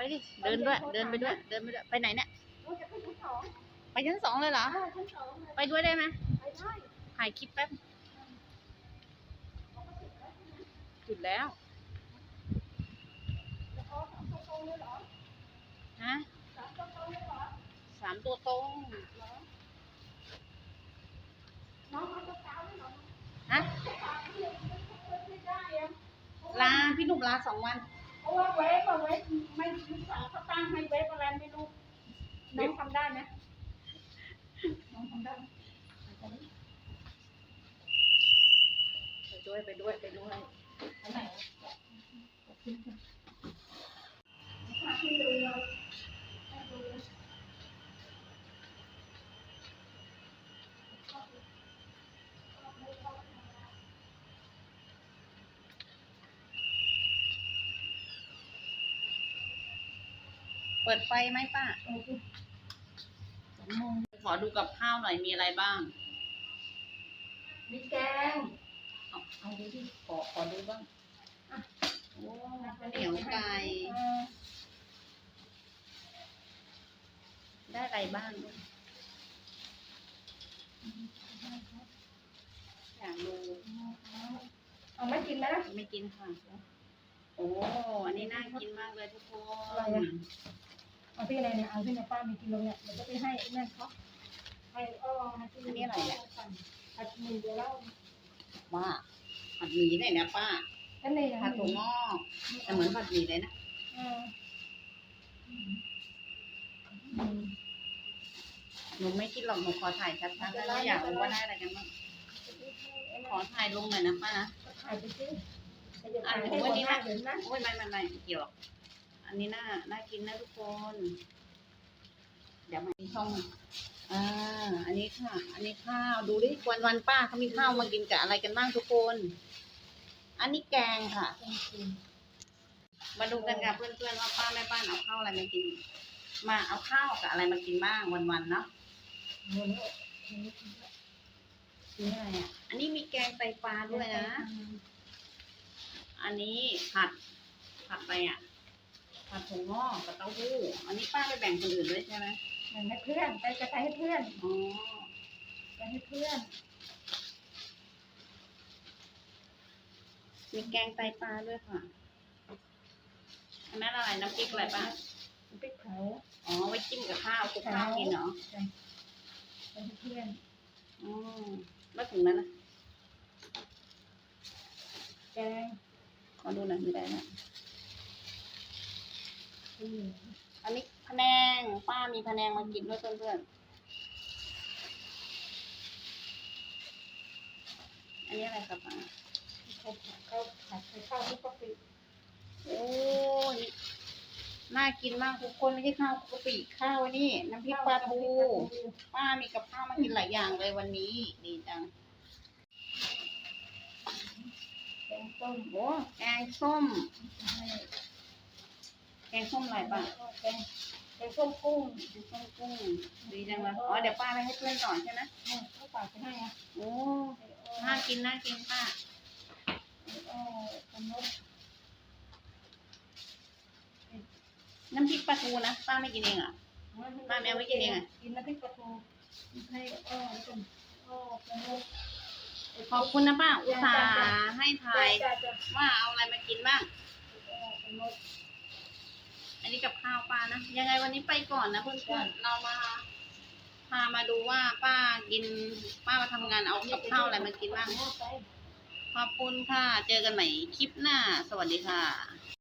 ไปดิ เดินด้วย เดินไปด้วย เดินไปด้วย ไปไหนเนี่ยเราจะขึ้นชั้นสองไปชั้นสองเลยเหรอ ไปด้วยได้ไหมไปได้ถ่ายคลิปแป๊บ จุดแล้วจะสามตัวตรงเลยเหรอฮะสามตัวตรงเลยเหรอสามตัวตรงน้องเอาตัวเก้าเลยเหรอฮะลาพี่หนุ่มลาสองวัน เพราะว่าเวฟอะเวฟไม่ำได้ไหมน้องทำได้ไปด้วยไปด้วยไปด้วยอันไหนพาขึ้นเราดูเปิดไฟไหมป้า โอเคสองโมงขอดูกับข้าวหน่อยมีอะไรบ้างมีแกงเอาเอาดูที่ขอขอดูบ้างอะโอ้ข้าวเหนียวไก่เออได้อะไรบ้างด้วยอยากดูเอาไม่กินไหมล่ะไม่กินค่ะโอ้อันนี้น่ากินมากเลยทุกคน อะไรอะเอาที่ไหนเนี่ยเอาที่ในป้ามีกิโลเนี่ยเดี๋ยวจะไปให้นั่นเขาให้อ้อให้ที่อันนี้อะไรเนี่ยผัดหมี่เดี๋ยวเล่าว่าผัดหมี่เนี่ยนะป้านั่นเองผัดถั่วงอกแต่เหมือนผัดหมี่เลยนะเออหนูไม่กินหรอกหนูขอถ่ายชัดๆแล้วอยากรู้ว่าได้อะไรกันบ้างขอถ่ายลงหน่อยนะป้านะถ่ายไปสิอ่านให้หมดหน้าเห็นนะโอ้ยไม่ไม่ไม่ไม่เกี่ยวหร อันนี้น่า น่ากินนะทุกคน เดี๋ยวมาช่องอ่า อันนี้ค่ะ อันนี้ข้าว ดูดิ วันวันป้าเขามีข้าวมากินกับอะไรกันบ้างทุกคน อันนี้แกงค่ะ มาดูกันกับเพื่อนๆว่าป้าแม่บ้านเอาข้าวอะไรมากิน มาเอาข้าวกับอะไรมากินบ้างวันๆเนาะนี่อะไรอะ อันนี้มีแกงไตปลาด้วยนะ อันนี้ผัด ผัดอะไรอะ ผัดถั่วงอกกับเต้าหู้ อันนี้ป้าไปแบ่งคนอื่นด้วยใช่ไหมแบ่งให้เพื่อนไปจะไปให้เพื่อนอ๋อไปให้เพื่อน มีแกงไตปลาด้วยค่ะอันนั้นอะไรน้ำพริกอะไรป้าพริกเผาอ๋อไว้จิ้มกับข้าวคลุกข้าวกินเหรอไปให้เพื่อนอ๋อแล้วถึงนั้นนะแกงขอดูหน่อยไม่ได้นะ อืมอันนี้พะแนงป้ามีพะแนงมากินด้วยเพื่อนๆ อันนี้อะไรครับป้าเขาผัดเขาผัดใส่ข้าวทุกกะปิโอ้ยน่ากินมากทุกคนไม่ใช่ข้าวกะปิข้าวนี่ น้ำพริกปลาทูป้ามีกับข้าวมากินหลายอย่างเลยวันนี้ ดีจังแกงต้มโอ้แกงส้ม แกงส้มอะไรป้าแกงแกงส้มกุ้งแกงส้มกุ้งดีจังเลยอ๋อเดี๋ยวป้าไปให้เพื่อนก่อนใช่ไหมเนี่ยเขาฝากไปให้อะโอ้น่ากินน่ากินป้าเออขนมน้ำพริกปลาทูนะป้าไม่กินเองเหรอะป้าแมวไม่กินเองอะกินน้ำพริกปลาทูให้อ้อแล้วกันอ้อขนมขอบคุณนะป้าอุตส่าห์ให้ทายจ้าจ้าว่าเอาอะไรมากินบ้างอ้อขนมอั นนี้กับข้าวป้านะ ยังไงวันนี้ไปก่อนนะเพื่อนๆเรามาพามาดูว่าป้ากิน ป้ามาทำงานเอากับข้าวอะไรมากินบ้าง ขอบคุณค่ะ เจอกันใหม่คลิปหน้า สวัสดีค่ะ